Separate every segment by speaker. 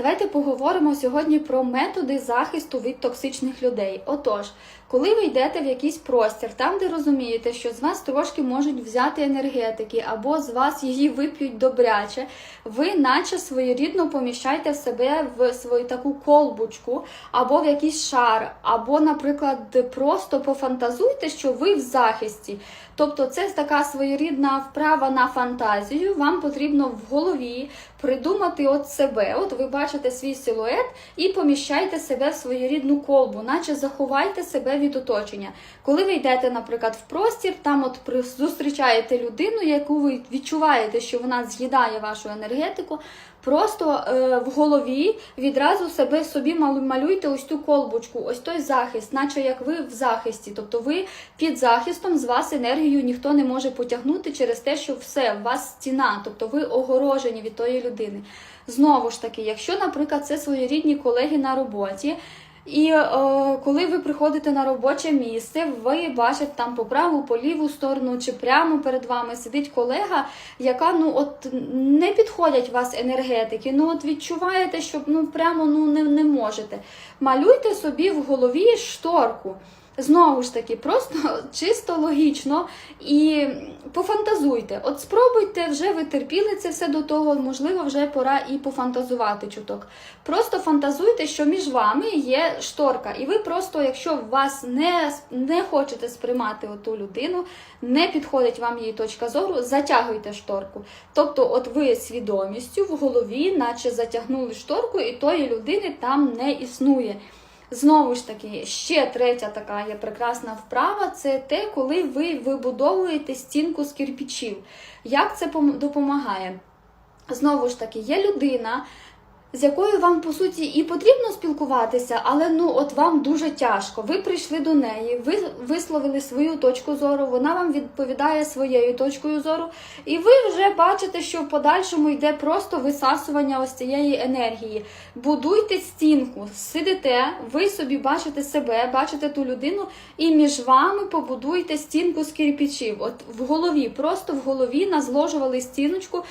Speaker 1: Давайте поговоримо сьогодні про методи захисту від токсичних людей. Отож, коли ви йдете в якийсь простір, там, де розумієте, що з вас трошки можуть взяти енергетики, або з вас її вип'ють добряче, ви наче своєрідно поміщайте себе в свою таку колбочку, або в якийсь шар, або, наприклад, просто пофантазуйте, що ви в захисті. Тобто це така своєрідна вправа на фантазію. Вам потрібно в голові придумати от себе. От ви бачите свій силует і поміщайте себе в своєрідну колбу, наче заховайте себе від оточення. Коли ви йдете, наприклад, в простір, там от зустрічаєте людину, яку ви відчуваєте, що вона з'їдає вашу енергетику. Просто е, в голові відразу себе собі малю- малюйте ось ту колбочку, ось той захист, наче як ви в захисті. Тобто ви під захистом з вас енергію ніхто не може потягнути через те, що все, у вас стіна, тобто ви огорожені від тої людини. Знову ж таки, якщо, наприклад, це своєрідні колеги на роботі. І е, коли ви приходите на робоче місце, ви бачите там по праву, по ліву сторону чи прямо перед вами сидить колега, яка ну от не підходять вас енергетики. Ну от відчуваєте, що ну прямо ну не, не можете. Малюйте собі в голові шторку. Знову ж таки, просто чисто логічно і пофантазуйте. От спробуйте, вже ви терпіли це все до того, можливо, вже пора і пофантазувати чуток. Просто фантазуйте, що між вами є шторка, і ви просто, якщо вас не, не хочете сприймати оту людину, не підходить вам її точка зору, затягуйте шторку. Тобто, от ви свідомістю в голові, наче затягнули шторку, і тої людини там не існує. Знову ж таки, ще третя така є прекрасна вправа це те, коли ви вибудовуєте стінку з кирпічів. Як це пом- допомагає? Знову ж таки, є людина, з якою вам по суті і потрібно спілкуватися, але ну от вам дуже тяжко. Ви прийшли до неї, ви висловили свою точку зору, вона вам відповідає своєю точкою зору, і ви вже бачите, що в подальшому йде просто висасування ось цієї енергії. Будуйте стінку, сидите, ви собі бачите себе, бачите ту людину, і між вами побудуйте стінку з кирпичів. От в голові, просто в голові назложували стіночку,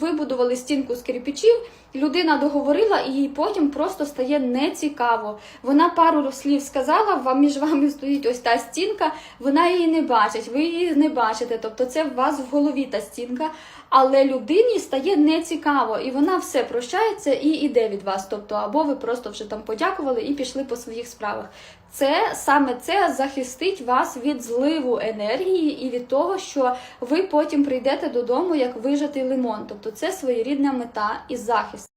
Speaker 1: вибудували стінку з кирпичів. Людина договорила, і їй потім просто стає нецікаво. Вона пару слів сказала, вам між вами стоїть ось та стінка, вона її не бачить, ви її не бачите. Тобто це в вас в голові та стінка, але людині стає нецікаво, і вона все прощається і йде від вас. Тобто, або ви просто вже там подякували і пішли по своїх справах. Це саме це захистить вас від зливу енергії і від того, що ви потім прийдете додому як вижатий лимон. Тобто це своєрідна мета і захист.